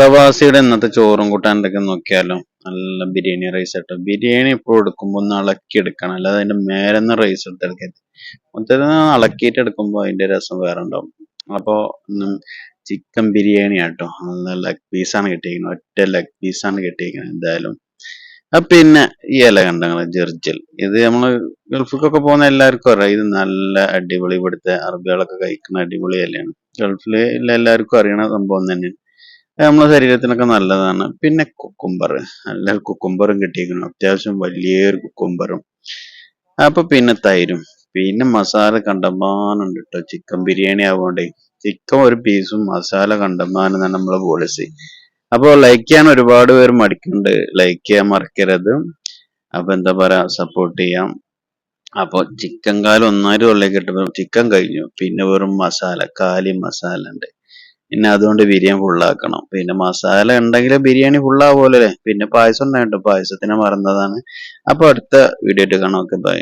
പ്രവാസിയുടെ ഇന്നത്തെ ചോറും കൂട്ടാനൊക്കെ നോക്കിയാലോ നല്ല ബിരിയാണി റൈസ് കേട്ടോ ബിരിയാണി ഇപ്പോൾ എടുക്കുമ്പോൾ ഒന്ന് ഇളക്കി എടുക്കണം. അല്ലാതെ അതിന്റെ മേലെന്ന് റൈസ് എടുത്തെടുക്കരുത് മൊത്തത്തിൽ ഇളക്കിയിട്ട് എടുക്കുമ്പോൾ അതിന്റെ രസം വേറെ ഉണ്ടാവും. അപ്പോൾ ചിക്കൻ ബിരിയാണി ആട്ടോ. നല്ല ലെഗ് പീസാണ് കിട്ടിയിരിക്കുന്നത്. ഒറ്റ ലെഗ് പീസാണ് കിട്ടിയിരിക്കുന്നത് എന്തായാലും. പിന്നെ ഈ ഇല കണ്ടങ്ങൾ ജെർജൽ. ഇത് നമ്മൾ ഗൾഫിലൊക്കെ പോകുന്ന എല്ലാവർക്കും അറിയാം. ഇത് നല്ല അടിപൊളി ഇവിടുത്തെ അറബികളൊക്കെ കഴിക്കുന്ന അടിപൊളി ഇലയാണ്. ഗൾഫിൽ എല്ലാവർക്കും അറിയണ സംഭവം തന്നെയാണ്. അത് നമ്മളെ ശരീരത്തിനൊക്കെ നല്ലതാണ്. പിന്നെ കുക്കുംബർ നല്ല കുക്കുംബറും കിട്ടിയിരിക്കുന്നു. അത്യാവശ്യം വലിയൊരു കുക്കുംബറും അപ്പൊ പിന്നെ തൈരും. പിന്നെ മസാല കണ്ടമാനുണ്ട് കേട്ടോ ചിക്കൻ ബിരിയാണി ആവുകൊണ്ടേ ചിക്കൻ ഒരു പീസും മസാല കണ്ടമാനം നമ്മളെ പോളിസി അപ്പോൾ ലൈക്ക് ചെയ്യാൻ ഒരുപാട് പേര് മടിക്കുന്നുണ്ട്. ലൈക്ക് ചെയ്യാൻ മറക്കരുത്. അപ്പൊ എന്താ പറയാ? സപ്പോർട്ട് ചെയ്യാം. അപ്പോൾ ചിക്കൻ കാലം ഒന്നായിരം ഉള്ളിലേക്ക് ഇട്ടപ്പോൾ ചിക്കൻ കഴിഞ്ഞു. പിന്നെ വെറും മസാല കാലി മസാല ഉണ്ട് പിന്നെ അതുകൊണ്ട് ബിരിയാണി ഫുള്ളാക്കണം പിന്നെ മസാല ഉണ്ടെങ്കിൽ ബിരിയാണി ഫുള്ളാവുമല്ലോ പിന്നെ പായസം ഉണ്ടായിട്ടോ പായസത്തിന് മറന്നതാണ്. അപ്പോൾ അടുത്ത വീഡിയോ ആയിട്ട് കാണാം. Okay bye